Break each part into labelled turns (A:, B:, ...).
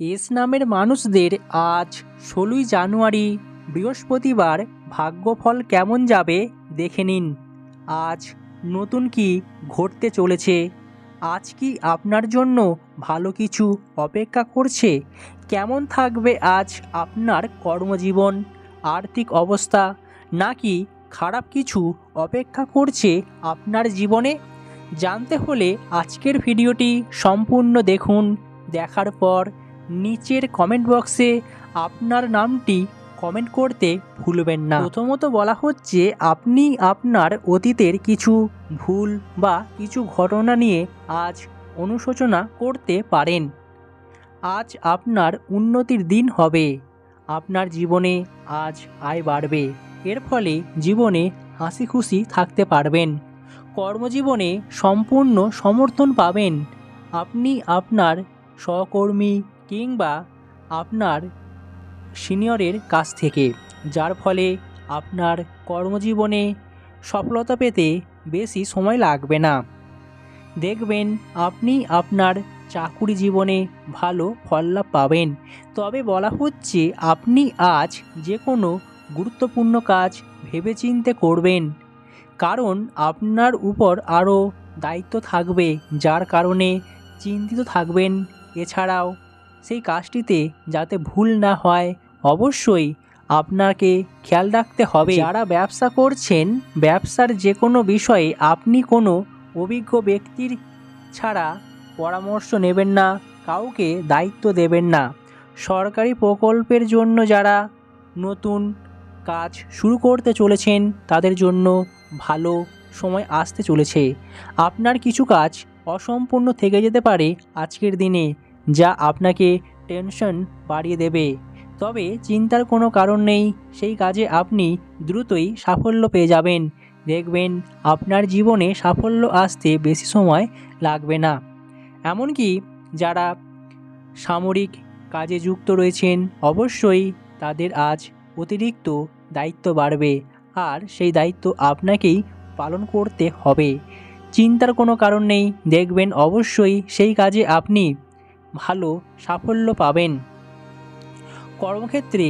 A: S নামের মানুষদের আজ ষোলোই জানুয়ারি, বৃহস্পতিবার ভাগ্যফল কেমন যাবে দেখে নিন। আজ নতুন কি ঘটতে চলেছে? আজ কি আপনার জন্য ভালো কিছু অপেক্ষা করছে? কেমন থাকবে আজ আপনার কর্মজীবন, আর্থিক অবস্থা, নাকি খারাপ কিছু অপেক্ষা করছে আপনার জীবনে? জানতে হলে আজকের ভিডিওটি সম্পূর্ণ দেখুন। দেখার পর নিচের কমেন্ট বক্সে আপনার নামটি কমেন্ট করতে ভুলবেন না। প্রথমত বলা হচ্ছে, আপনি আপনার অতীতের কিছু ভুল বা কিছু ঘটনা নিয়ে আজ অনুশোচনা করতে পারেন। আজ আপনার উন্নতির দিন হবে। আপনার জীবনে আজ আয় বাড়বে। এর ফলে জীবনে হাসি খুশি থাকতে পারবেন। কর্মজীবনে সম্পূর্ণ সমর্থন পাবেন। আপনি আপনার সহকর্মী কিংবা আপনার সিনিয়রের কাছ থেকে, যার ফলে আপনার কর্মজীবনে সফলতা পেতে বেশি সময় লাগবে না। দেখবেন আপনি আপনার চাকুরি জীবনে ভালো ফললাভ পাবেন। তবে বলা হচ্ছে, আপনি আজ যে কোনো গুরুত্বপূর্ণ কাজ ভেবেচিন্তে করবেন। কারণ আপনার উপর আরও দায়িত্ব থাকবে, যার কারণে চিন্তিত থাকবেন। এছাড়াও সেই কাজটিতে যাতে ভুল না হয়, অবশ্যই আপনাকে খেয়াল রাখতে হবে। যারা ব্যবসা করছেন, ব্যবসার যে কোনো বিষয়ে আপনি কোনো অভিজ্ঞ ব্যক্তির ছাড়া পরামর্শ নেবেন না, কাউকে দায়িত্ব দেবেন না। সরকারি প্রকল্পের জন্য যারা নতুন কাজ শুরু করতে চলেছেন, তাদের জন্য ভালো সময় আসতে চলেছে। আপনার কিছু কাজ অসম্পূর্ণ থেকে যেতে পারে আজকের দিনে। যা আপনাকে টেনশন বাড়িয়ে দেবে। তবে চিন্তার কোনো কারণ নেই, সেই কাজে আপনি দ্রুতই সাফল্য পেয়ে যাবেন। দেখবেন আপনার জীবনে সাফল্য আসতে বেশি সময় লাগবে না। এমনকি যারা সামরিক কাজে যুক্ত রয়েছেন, অবশ্যই তাদের আজ অতিরিক্ত দায়িত্ব বাড়বে আর সেই দায়িত্ব আপনাকেই পালন করতে হবে। চিন্তার কোনো কারণ নেই, দেখবেন অবশ্যই সেই কাজে আপনি ভালো সাফল্য পাবেন। কর্মক্ষেত্রে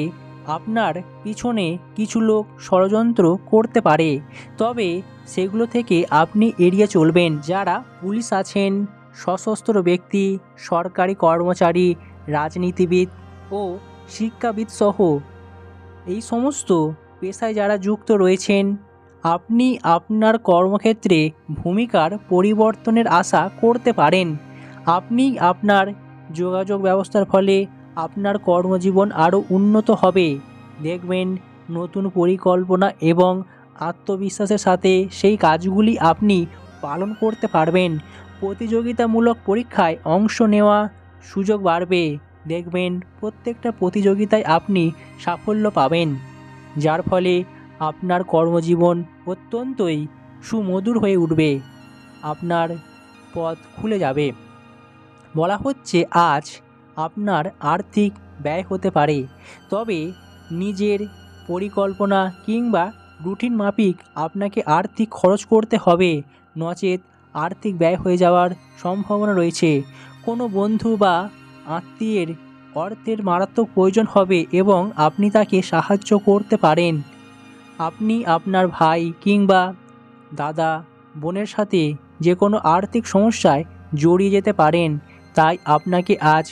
A: আপনার পিছনে কিছু লোক ষড়যন্ত্র করতে পারে, তবে সেগুলো থেকে আপনি এড়িয়ে চলবেন। যারা পুলিশ আছেন, সশস্ত্র ব্যক্তি, সরকারি কর্মচারী, রাজনীতিবিদ ও শিক্ষাবিদ সহ এই সমস্ত পেশায় যারা যুক্ত রয়েছেন, আপনি আপনার কর্মক্ষেত্রে ভূমিকার পরিবর্তনের আশা করতে পারেন। আপনি আপনার যোগাযোগ ব্যবস্থার ফলে আপনার কর্মজীবন আরও উন্নত হবে। দেখবেন, নতুন পরিকল্পনা এবং আত্মবিশ্বাসের সাথে সেই কাজগুলি আপনি পালন করতে পারবেন। প্রতিযোগিতামূলক পরীক্ষায় অংশ নেওয়া সুযোগ বাড়বে। দেখবেন, প্রত্যেকটা প্রতিযোগিতায় আপনি সাফল্য পাবেন, যার ফলে আপনার কর্মজীবন অত্যন্তই সুমধুর হয়ে উঠবে। আপনার পথ খুলে যাবে। বলা হচ্ছে আজ আপনার আর্থিক ব্যয় হতে পারে। তবে নিজের পরিকল্পনা কিংবা রুটিন মাফিক আপনাকে আর্থিক খরচ করতে হবে। নচেত আর্থিক ব্যয় হয়ে যাওয়ার সম্ভাবনা রয়েছে। কোনো বন্ধু বা আত্মীয়ের অর্থের মারাত্মক প্রয়োজন হবে এবং আপনি তাকে সাহায্য করতে পারেন। আপনি আপনার ভাই কিংবা দাদা, বোনের সাথে যে কোনো আর্থিক সমস্যায় জড়িয়ে যেতে পারেন। তাই আপনাকে আজ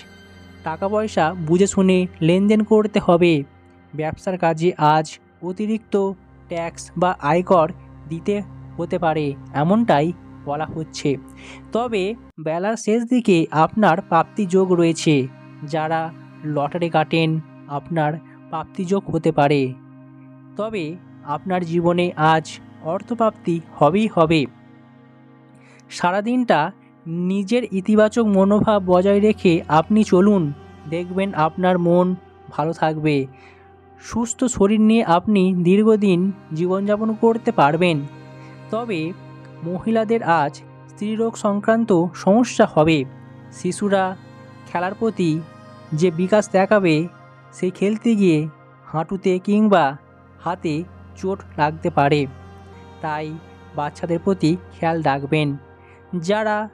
A: টাকা পয়সা বুঝে শুনে লেনদেন করতে হবে। ব্যবসার কাজে আজ অতিরিক্ত ট্যাক্স বা আয়কর দিতে হতে পারে, এমনটাই বলা হচ্ছে। তবে বেলার শেষ দিকে আপনার প্রাপ্তিযোগ রয়েছে। যারা লটারি কাটেন, আপনার প্রাপ্তিযোগ হতে পারে। তবে আপনার জীবনে আজ অর্থপ্রাপ্তি হবেই হবে। সারাদিনটা নিজের ইতিবাচক মনোভাব বজায় রেখে আপনি চলুন, দেখবেন আপনার মন ভালো থাকবে। সুস্থ শরীর নিয়ে আপনি দীর্ঘদিন জীবনযাপন করতে পারবেন। তবে মহিলাদের আজ স্ত্রীরোগ সংক্রান্ত সমস্যা হবে। শিশুরা খেলার প্রতি যে বিকাশ দেখাবে সেই খেলতে গিয়ে হাঁটুতে কিংবা হাতে চোট লাগতে পারে। তাই বাচ্চাদের প্রতি খেয়াল রাখবেন। যারা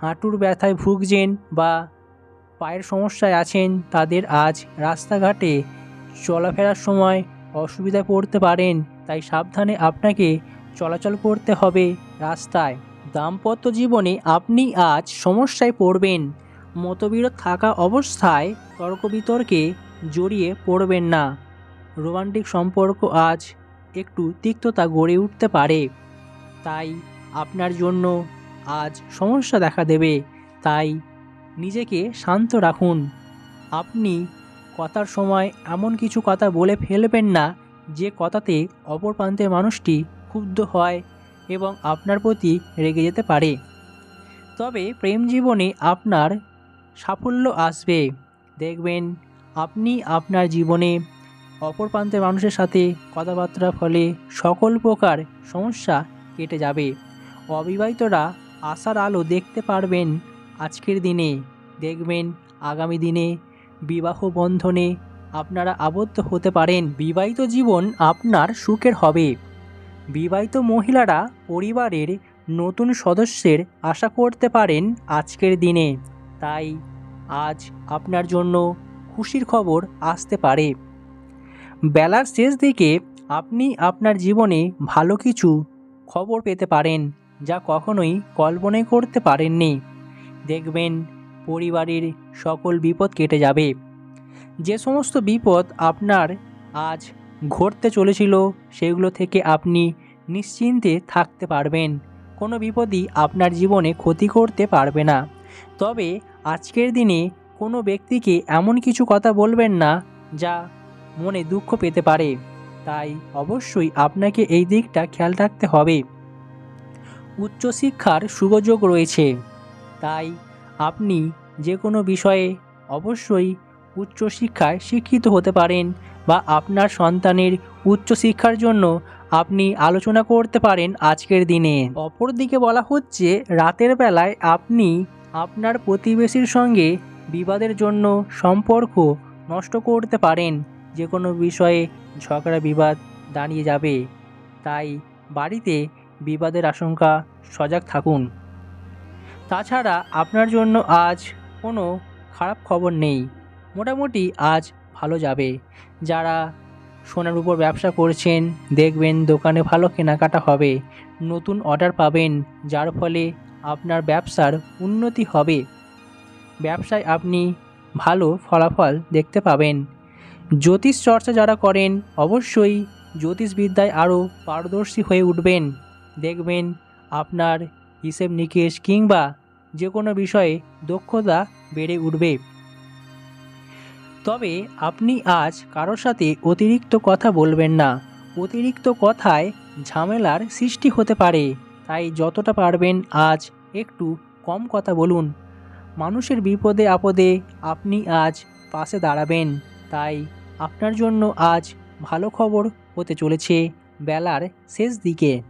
A: হাঁটুর ব্যথায় ভুগছেন বা পায়ের সমস্যায় আছেন, তাদের আজ রাস্তাঘাটে চলাফেরার সময় অসুবিধায় পড়তে পারেন। তাই সাবধানে আপনাকে চলাচল করতে হবে রাস্তায়। দাম্পত্য জীবনে আপনি আজ সমস্যায় পড়বেন। মতবিরোধ থাকা অবস্থায় তর্ক বিতর্কে জড়িয়ে পড়বেন না। রোমান্টিক সম্পর্ক আজ একটু তিক্ততা গড়ে উঠতে পারে। তাই আপনার জন্য আজ সমস্যা দেখা দেবে। তাই নিজেকে শান্ত রাখুন। আপনি কথার সময় এমন কিছু কথা বলে ফেলবেন না, যে কথাতে অপর প্রান্তের মানুষটি ক্ষুব্ধ হয় এবং আপনার প্রতি রেগে যেতে পারে। তবে প্রেম জীবনে আপনার সাফল্য আসবে। দেখবেন আপনি আপনার জীবনে অপর প্রান্তের মানুষের সাথে কথাবার্তার ফলে সকল প্রকার সমস্যা কেটে যাবে। অবিবাহিতরা আশার আলো দেখতে পারবেন আজকের দিনে। দেখবেন আগামী দিনে বিবাহ বন্ধনে আপনারা আবদ্ধ হতে পারেন। বিবাহিত জীবন আপনার সুখের হবে। বিবাহিত মহিলারা পরিবারের নতুন সদস্যের আশা করতে পারেন আজকের দিনে। তাই আজ আপনার জন্য খুশির খবর আসতে পারে। বেলার শেষ দিকে আপনি আপনার জীবনে ভালো কিছু খবর পেতে পারেন। যা কখনোই কল্পনাই করতে পারেননি। দেখবেন পরিবারের সকল বিপদ কেটে যাবে। যে সমস্ত বিপদ আপনার আজ ঘটতে চলেছিল, সেগুলো থেকে আপনি নিশ্চিন্তে থাকতে পারবেন। কোনো বিপদই আপনার জীবনে ক্ষতি করতে পারবে না। তবে আজকের দিনে কোনো ব্যক্তিকে এমন কিছু কথা বলবেন না, যা মনে দুঃখ পেতে পারে। তাই অবশ্যই আপনাকে এই দিকটা খেয়াল রাখতে হবে। উচ্চশিক্ষার সুযোগ রয়েছে। তাই আপনি যে কোনো বিষয়ে অবশ্যই উচ্চশিক্ষায় শিক্ষিত হতে পারেন বা আপনার সন্তানের উচ্চশিক্ষার জন্য আপনি আলোচনা করতে পারেন আজকের দিনে। অপরদিকে বলা হচ্ছে, রাতের বেলায় আপনি আপনার প্রতিবেশীর সঙ্গে বিবাদের জন্য সম্পর্ক নষ্ট করতে পারেন। যে কোনো বিষয়ে ঝগড়া বিবাদ দাঁড়িয়ে যাবে। তাই বাড়িতে বিবাদের আশঙ্কা, সজাগ থাকুন। তাছাড়া আপনার জন্য আজ কোনো খারাপ খবর নেই। মোটামুটি আজ ভালো যাবে। যারা সোনার উপর ব্যবসা করছেন, দেখবেন দোকানে ভালো কেনাকাটা হবে। নতুন অর্ডার পাবেন, যার ফলে আপনার ব্যবসার উন্নতি হবে। ব্যবসায় আপনি ভালো ফলাফল দেখতে পাবেন। জ্যোতিষ চর্চা যারা করেন, অবশ্যই জ্যোতিষবিদ্যায় আরও পারদর্শী হয়ে উঠবেন। দেখবেন আপনার হিসেব নিকেশ কিংবা যে কোনো বিষয়ে দক্ষতা বেড়ে উঠবে। তবে আপনি আজ কারোর সাথে অতিরিক্ত কথা বলবেন না। অতিরিক্ত কথায় ঝামেলার সৃষ্টি হতে পারে, তাই যতটা পারবেন আজ একটু কম কথা বলুন। মানুষের বিপদে আপদে আপনি আজ পাশে দাঁড়াবেন, তাই আপনার জন্য আজ ভালো খবর হতে চলেছে বেলার শেষ দিকে।